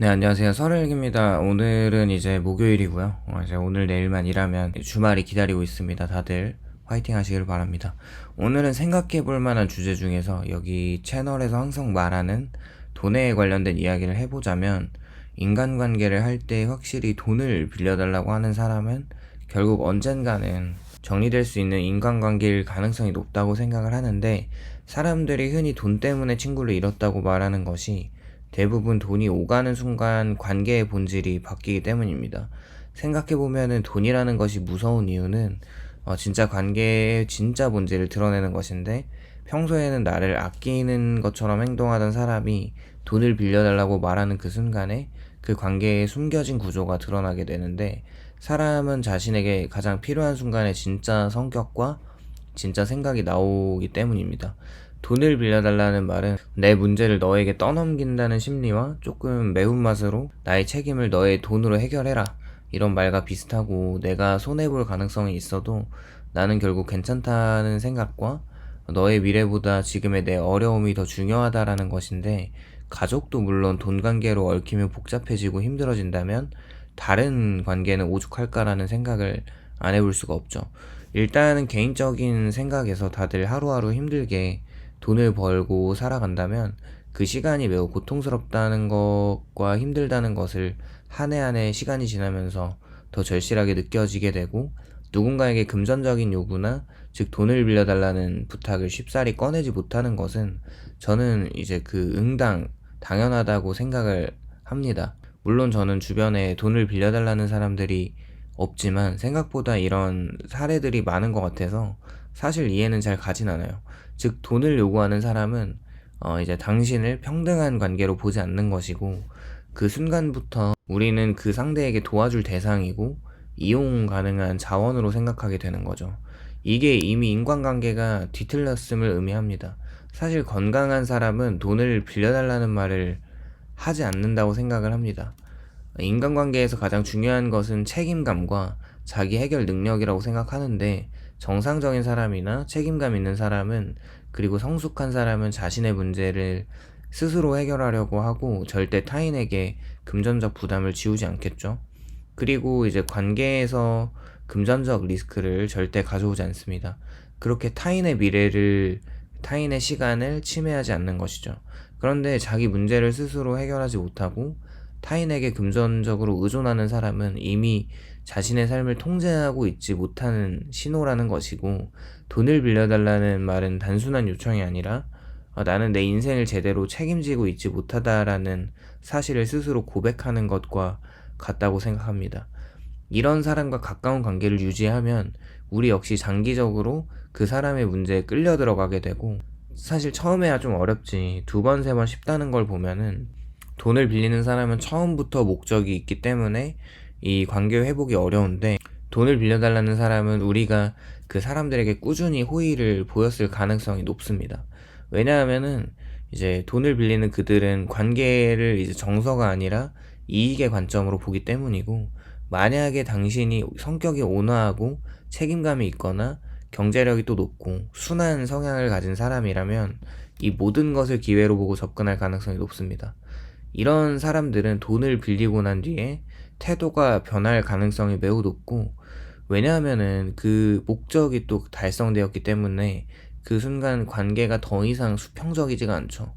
네, 안녕하세요. 설일기입니다. 오늘은 이제 목요일이고요. 어, 이제 오늘 내일만 일하면 주말이 기다리고 있습니다. 다들 화이팅 하시길 바랍니다. 오늘은 생각해 볼 만한 주제 중에서 여기 채널에서 항상 말하는 돈에 관련된 이야기를 해보자면 인간관계를 할 때 확실히 돈을 빌려달라고 하는 사람은 결국 언젠가는 정리될 수 있는 인간관계일 가능성이 높다고 생각을 하는데 사람들이 흔히 돈 때문에 친구를 잃었다고 말하는 것이 대부분 돈이 오가는 순간 관계의 본질이 바뀌기 때문입니다. 생각해보면은 돈이라는 것이 무서운 이유는 어, 진짜 관계의 진짜 본질을 드러내는 것인데 평소에는 나를 아끼는 것처럼 행동하던 사람이 돈을 빌려달라고 말하는 그 순간에 그 관계에 숨겨진 구조가 드러나게 되는데 사람은 자신에게 가장 필요한 순간에 진짜 성격과 진짜 생각이 나오기 때문입니다. 돈을 빌려달라는 말은 내 문제를 너에게 떠넘긴다는 심리와 조금 매운맛으로 나의 책임을 너의 돈으로 해결해라. 이런 말과 비슷하고 내가 손해볼 가능성이 있어도 나는 결국 괜찮다는 생각과 너의 미래보다 지금의 내 어려움이 더 중요하다라는 것인데 가족도 물론 돈 관계로 얽히면 복잡해지고 힘들어진다면 다른 관계는 오죽할까라는 생각을 안 해볼 수가 없죠. 일단은 개인적인 생각에서 다들 하루하루 힘들게 돈을 벌고 살아간다면 그 시간이 매우 고통스럽다는 것과 힘들다는 것을 한 해 한 해 시간이 지나면서 더 절실하게 느껴지게 되고 누군가에게 금전적인 요구나 즉 돈을 빌려달라는 부탁을 쉽사리 꺼내지 못하는 것은 저는 이제 그 응당 당연하다고 생각을 합니다. 물론 저는 주변에 돈을 빌려달라는 사람들이 없지만 생각보다 이런 사례들이 많은 것 같아서 사실 이해는 잘 가진 않아요. 즉 돈을 요구하는 사람은 어 이제 당신을 평등한 관계로 보지 않는 것이고 그 순간부터 우리는 그 상대에게 도와줄 대상이고 이용 가능한 자원으로 생각하게 되는 거죠. 이게 이미 인간관계가 뒤틀렸음을 의미합니다. 사실 건강한 사람은 돈을 빌려달라는 말을 하지 않는다고 생각을 합니다. 인간관계에서 가장 중요한 것은 책임감과 자기 해결 능력이라고 생각하는데 정상적인 사람이나 책임감 있는 사람은 그리고 성숙한 사람은 자신의 문제를 스스로 해결하려고 하고 절대 타인에게 금전적 부담을 지우지 않겠죠. 그리고 이제 관계에서 금전적 리스크를 절대 가져오지 않습니다. 그렇게 타인의 미래를, 타인의 시간을 침해하지 않는 것이죠. 그런데 자기 문제를 스스로 해결하지 못하고 타인에게 금전적으로 의존하는 사람은 이미 자신의 삶을 통제하고 있지 못하는 신호라는 것이고 돈을 빌려달라는 말은 단순한 요청이 아니라 어, 나는 내 인생을 제대로 책임지고 있지 못하다라는 사실을 스스로 고백하는 것과 같다고 생각합니다. 이런 사람과 가까운 관계를 유지하면 우리 역시 장기적으로 그 사람의 문제에 끌려 들어가게 되고 사실 처음에야 좀 어렵지 두 번, 세 번 쉽다는 걸 보면은 돈을 빌리는 사람은 처음부터 목적이 있기 때문에 이 관계 회복이 어려운데 돈을 빌려달라는 사람은 우리가 그 사람들에게 꾸준히 호의를 보였을 가능성이 높습니다. 왜냐하면은 이제 돈을 빌리는 그들은 관계를 이제 정서가 아니라 이익의 관점으로 보기 때문이고 만약에 당신이 성격이 온화하고 책임감이 있거나 경제력이 또 높고 순한 성향을 가진 사람이라면 이 모든 것을 기회로 보고 접근할 가능성이 높습니다. 이런 사람들은 돈을 빌리고 난 뒤에 태도가 변할 가능성이 매우 높고 왜냐하면은 그 목적이 또 달성되었기 때문에 그 순간 관계가 더 이상 수평적이지가 않죠.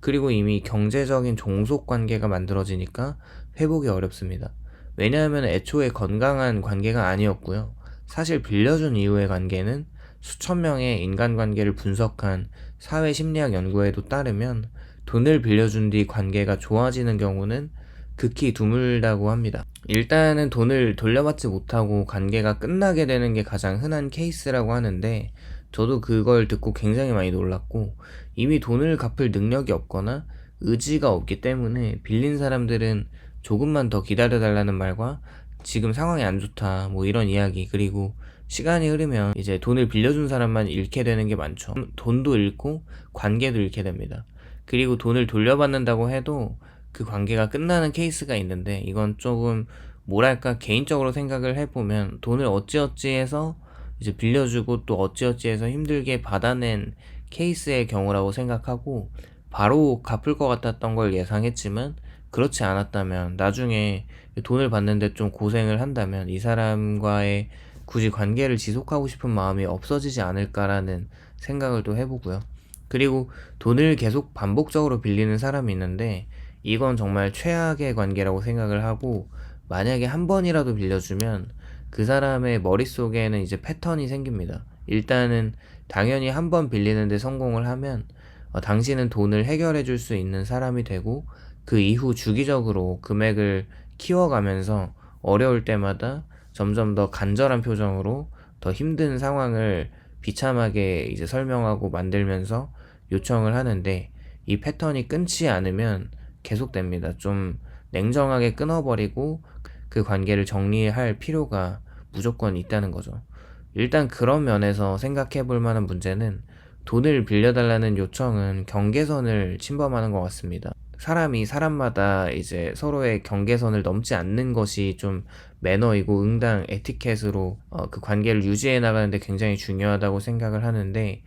그리고 이미 경제적인 종속 관계가 만들어지니까 회복이 어렵습니다. 왜냐하면 애초에 건강한 관계가 아니었고요. 사실 빌려준 이후의 관계는 수천 명의 인간관계를 분석한 사회 심리학 연구에도 따르면 돈을 빌려준 뒤 관계가 좋아지는 경우는 극히 드물다고 합니다. 일단은 돈을 돌려받지 못하고 관계가 끝나게 되는 게 가장 흔한 케이스라고 하는데 저도 그걸 듣고 굉장히 많이 놀랐고 이미 돈을 갚을 능력이 없거나 의지가 없기 때문에 빌린 사람들은 조금만 더 기다려달라는 말과 지금 상황이 안 좋다 뭐 이런 이야기 그리고 시간이 흐르면 이제 돈을 빌려준 사람만 잃게 되는 게 많죠. 돈도 잃고 관계도 잃게 됩니다. 그리고 돈을 돌려받는다고 해도 그 관계가 끝나는 케이스가 있는데 이건 조금 뭐랄까 개인적으로 생각을 해보면 돈을 어찌어찌 해서 이제 빌려주고 또 어찌어찌 해서 힘들게 받아낸 케이스의 경우라고 생각하고 바로 갚을 것 같았던 걸 예상했지만 그렇지 않았다면 나중에 돈을 받는데 좀 고생을 한다면 이 사람과의 굳이 관계를 지속하고 싶은 마음이 없어지지 않을까라는 생각을 또 해보고요. 그리고 돈을 계속 반복적으로 빌리는 사람이 있는데 이건 정말 최악의 관계라고 생각을 하고 만약에 한 번이라도 빌려주면 그 사람의 머릿속에는 이제 패턴이 생깁니다. 일단은 당연히 한 번 빌리는데 성공을 하면 어, 당신은 돈을 해결해 줄 수 있는 사람이 되고 그 이후 주기적으로 금액을 키워가면서 어려울 때마다 점점 더 간절한 표정으로 더 힘든 상황을 비참하게 이제 설명하고 만들면서 요청을 하는데 이 패턴이 끊지 않으면 계속됩니다. 좀 냉정하게 끊어버리고 그 관계를 정리할 필요가 무조건 있다는 거죠. 일단 그런 면에서 생각해 볼 만한 문제는 돈을 빌려달라는 요청은 경계선을 침범하는 것 같습니다. 사람이 사람마다 이제 서로의 경계선을 넘지 않는 것이 좀 매너이고 응당 에티켓으로 어, 그 관계를 유지해 나가는데 굉장히 중요하다고 생각을 하는데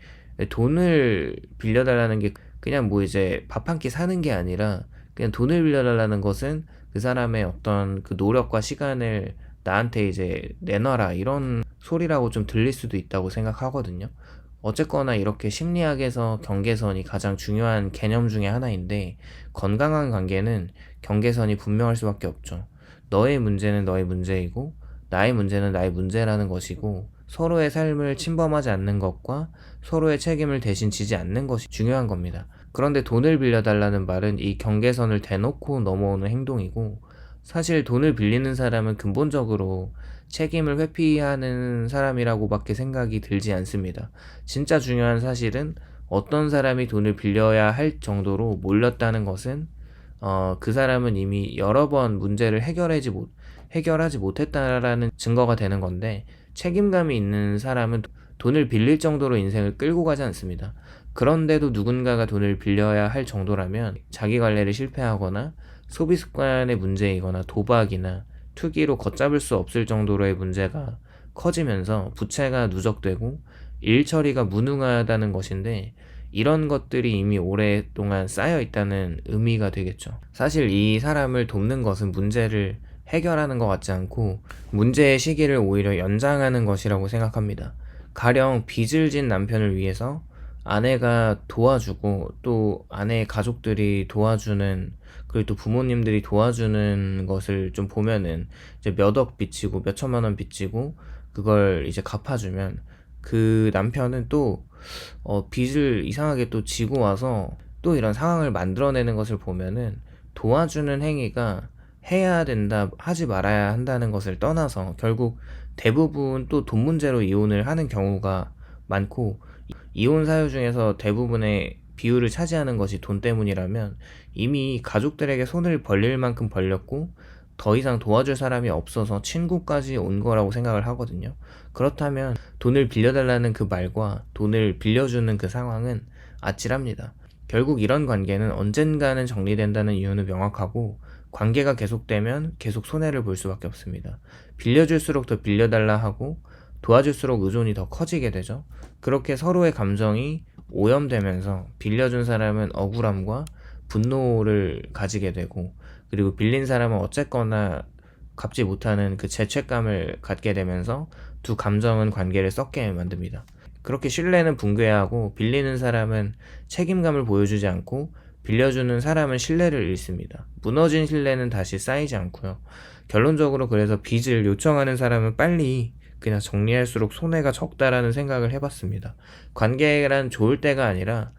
돈을 빌려달라는 게 그냥 뭐 이제 밥 한 끼 사는 게 아니라 그냥 돈을 빌려달라는 것은 그 사람의 어떤 그 노력과 시간을 나한테 이제 내놔라 이런 소리라고 좀 들릴 수도 있다고 생각하거든요. 어쨌거나 이렇게 심리학에서 경계선이 가장 중요한 개념 중에 하나인데 건강한 관계는 경계선이 분명할 수밖에 없죠. 너의 문제는 너의 문제이고 나의 문제는 나의 문제라는 것이고 서로의 삶을 침범하지 않는 것과 서로의 책임을 대신 지지 않는 것이 중요한 겁니다. 그런데 돈을 빌려달라는 말은 이 경계선을 대놓고 넘어오는 행동이고 사실 돈을 빌리는 사람은 근본적으로 책임을 회피하는 사람이라고밖에 생각이 들지 않습니다. 진짜 중요한 사실은 어떤 사람이 돈을 빌려야 할 정도로 몰렸다는 것은 어, 그 사람은 이미 여러 번 문제를 해결하지 못, 해결하지 못했다라는 증거가 되는 건데 책임감이 있는 사람은 돈을 빌릴 정도로 인생을 끌고 가지 않습니다. 그런데도 누군가가 돈을 빌려야 할 정도라면 자기 관리를 실패하거나 소비 습관의 문제이거나 도박이나 투기로 걷잡을 수 없을 정도로의 문제가 커지면서 부채가 누적되고 일 처리가 무능하다는 것인데 이런 것들이 이미 오랫동안 쌓여 있다는 의미가 되겠죠. 사실 이 사람을 돕는 것은 문제를 해결하는 것 같지 않고 문제의 시기를 오히려 연장하는 것이라고 생각합니다. 가령 빚을 진 남편을 위해서 아내가 도와주고 또 아내의 가족들이 도와주는 그리고 또 부모님들이 도와주는 것을 좀 보면은 이제 몇 억 빚지고 몇 천만 원 빚지고 그걸 이제 갚아주면 그 남편은 또 어, 빚을 이상하게 또 지고 와서 또 이런 상황을 만들어내는 것을 보면은 도와주는 행위가 해야 된다, 하지 말아야 한다는 것을 떠나서 결국 대부분 또 돈 문제로 이혼을 하는 경우가 많고 이혼 사유 중에서 대부분의 비율을 차지하는 것이 돈 때문이라면 이미 가족들에게 손을 벌릴 만큼 벌렸고 더 이상 도와줄 사람이 없어서 친구까지 온 거라고 생각을 하거든요. 그렇다면 돈을 빌려달라는 그 말과 돈을 빌려주는 그 상황은 아찔합니다. 결국 이런 관계는 언젠가는 정리된다는 이유는 명확하고 관계가 계속되면 계속 손해를 볼 수밖에 없습니다. 빌려줄수록 더 빌려달라 하고 도와줄수록 의존이 더 커지게 되죠. 그렇게 서로의 감정이 오염되면서 빌려준 사람은 억울함과 분노를 가지게 되고 그리고 빌린 사람은 어쨌거나 갚지 못하는 그 죄책감을 갖게 되면서 두 감정은 관계를 썩게 만듭니다. 그렇게 신뢰는 붕괴하고 빌리는 사람은 책임감을 보여주지 않고 빌려주는 사람은 신뢰를 잃습니다. 무너진 신뢰는 다시 쌓이지 않고요. 결론적으로 그래서 빚을 요청하는 사람은 빨리 그냥 정리할수록 손해가 적다라는 생각을 해봤습니다. 관계란 좋을 때가 아니라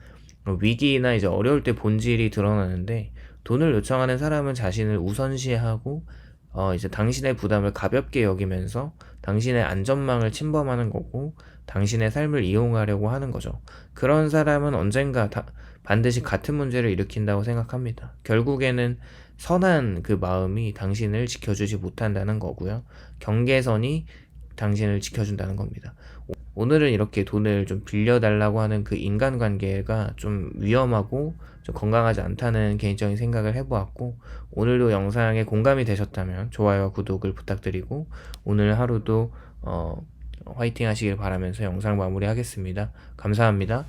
위기나 이제 어려울 때 본질이 드러나는데 돈을 요청하는 사람은 자신을 우선시하고 어 이제 당신의 부담을 가볍게 여기면서 당신의 안전망을 침범하는 거고 당신의 삶을 이용하려고 하는 거죠. 그런 사람은 언젠가 다 반드시 같은 문제를 일으킨다고 생각합니다. 결국에는 선한 그 마음이 당신을 지켜주지 못한다는 거고요. 경계선이 당신을 지켜준다는 겁니다. 오늘은 이렇게 돈을 좀 빌려달라고 하는 그 인간관계가 좀 위험하고 좀 건강하지 않다는 개인적인 생각을 해보았고 오늘도 영상에 공감이 되셨다면 좋아요와 구독을 부탁드리고 오늘 하루도 어, 화이팅 하시길 바라면서 영상 마무리하겠습니다. 감사합니다.